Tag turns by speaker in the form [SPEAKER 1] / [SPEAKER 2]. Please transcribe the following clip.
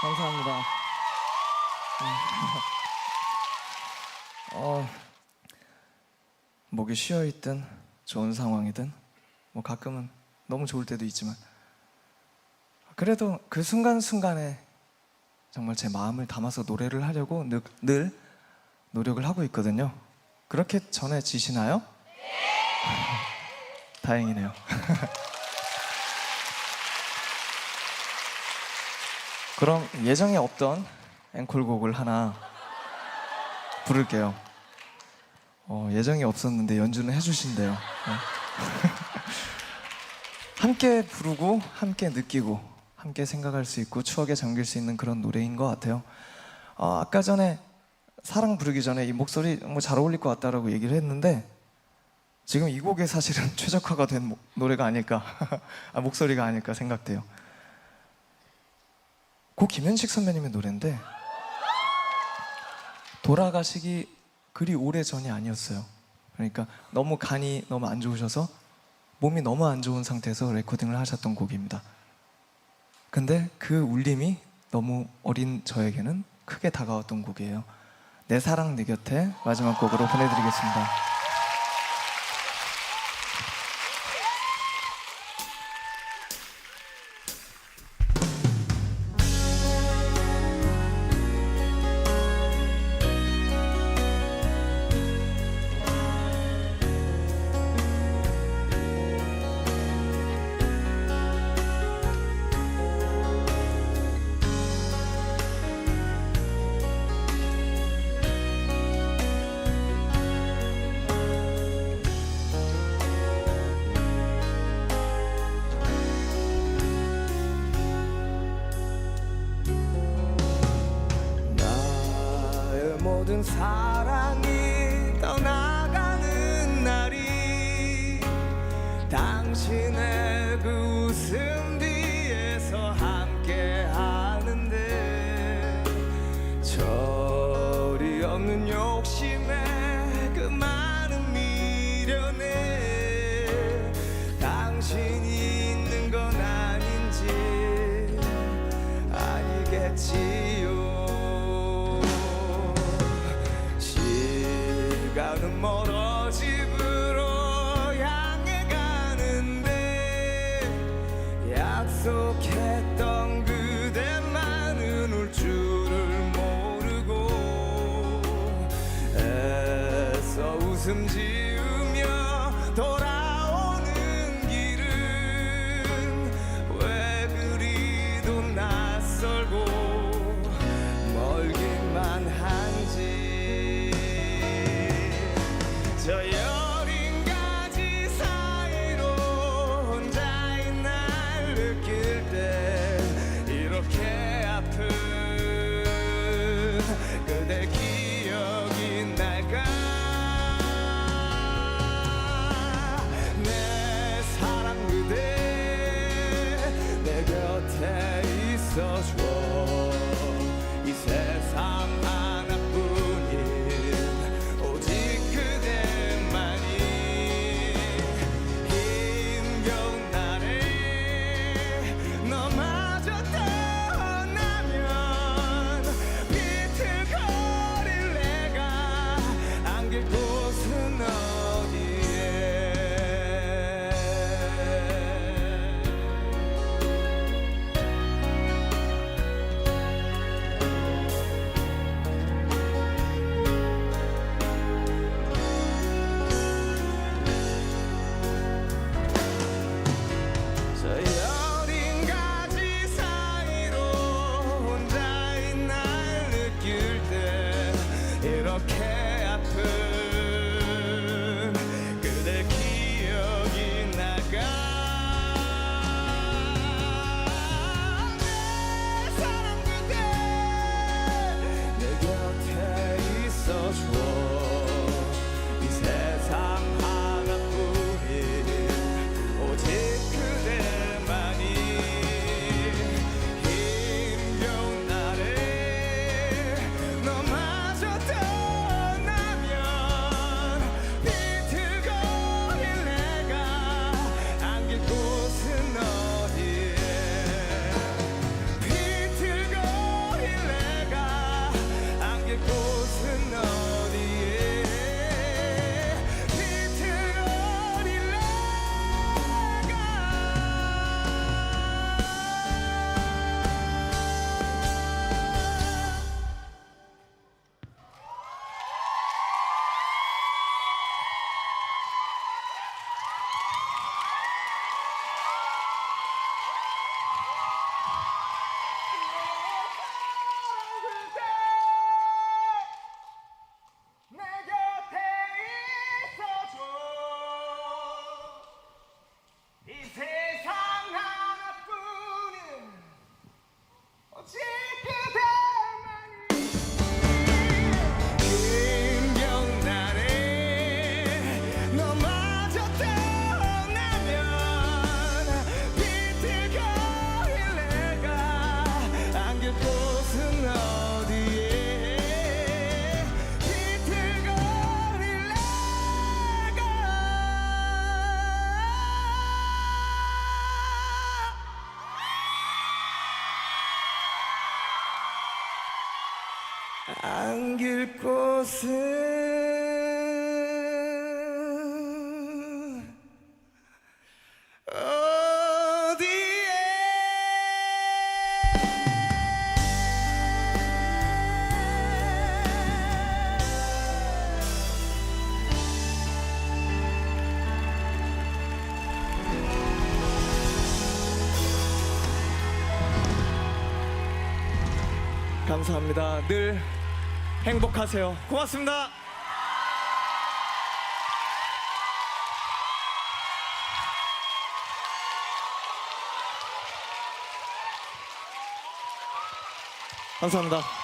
[SPEAKER 1] 감사합니다. 음. 어, 목이 쉬어 있든 좋은 상황이든 뭐 가끔은 너무 좋을 때도 있지만 그래도 그 순간순간에 정말 제 마음을 담아서 노래를 하려고 늘, 늘 노력을 하고 있거든요. 그렇게 전해지시나요? 다행이네요. 그럼 예정에 없던 앵콜곡을 하나 부를게요. 어, 예정이 없었는데 연주는 해주신대요. 네. 함께 부르고 함께 느끼고 함께 생각할 수 있고 추억에 잠길 수 있는 그런 노래인 것 같아요. 어, 아까 전에 사랑 부르기 전에 이 목소리 뭐 잘 어울릴 것 같다라고 얘기를 했는데 지금 이 곡에 사실은 최적화가 된 모- 노래가 아닐까 아, 목소리가 아닐까 생각돼요. 고 김현식 선배님의 노래인데 돌아가시기 그리 오래 전이 아니었어요. 그러니까 너무 간이 너무 안 좋으셔서 몸이 너무 안 좋은 상태에서 레코딩을 하셨던 곡입니다. 근데 그 울림이 너무 어린 저에게는 크게 다가왔던 곡이에요. 내 사랑 내 곁에 마지막 곡으로 보내드리겠습니다. 모든 사랑이 떠나가는 날이 당신의 그 웃음 뒤에서 함께 하는데 절이 없는 욕심에 그 많은 미련에 당신이 있는 건 아닌지 아니겠지 약속했던 그대만은 울 줄을 모르고 애써 웃음 지으며 돌아 안길 곳은 감사합니다. 늘 행복하세요. 고맙습니다. 감사합니다.